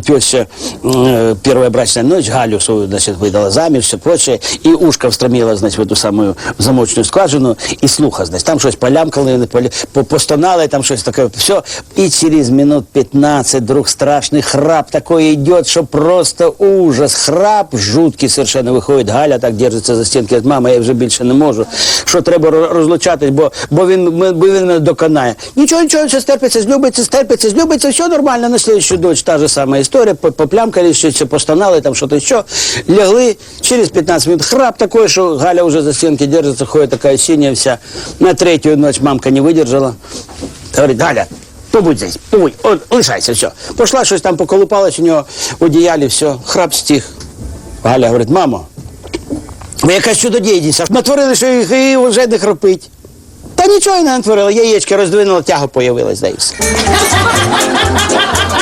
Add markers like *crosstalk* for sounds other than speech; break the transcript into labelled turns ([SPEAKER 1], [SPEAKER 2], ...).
[SPEAKER 1] Теща э, первая брачная ночь Галю свою, значит, выдала заміж, все прочее, и ушко встромила, значит, в эту самую замочную скважину, и слуха, значит, там щось полямкали, вони полі- по- постонали, там щось таке, все. И через минут 15 вдруг страшный храп такой идет, что просто ужас, храп жуткий совершенно виходить. Галя так держиться за стінки, говорить, мама, я вже більше не можу, що треба ро- розлучатись, бо, бо, він, ми- бо він мене доконає. Нічого, нічого, все стерпиться, злюбиться, стерпиться, злюбиться, все нормально, на слідчу дочь та же сама історія, по- поплямкали, щось ще постонали, там що-то ще, лягли, через 15 минут храп такой, що Галя уже за стінки держится, ходит такая синяя вся. На третью ночь мамка не выдержала, говорит, Галя, побудь здесь, побудь, от, лишайся, все. Пошла, щось там поколупалась у нього в одіялі, все, храп стих. Галя говорить, мамо, ви якась чудодійність, натворили, що їх і вже не хропить. Та нічого не натворила, яєчки роздвинула, тяга появилась, да все. *laughs*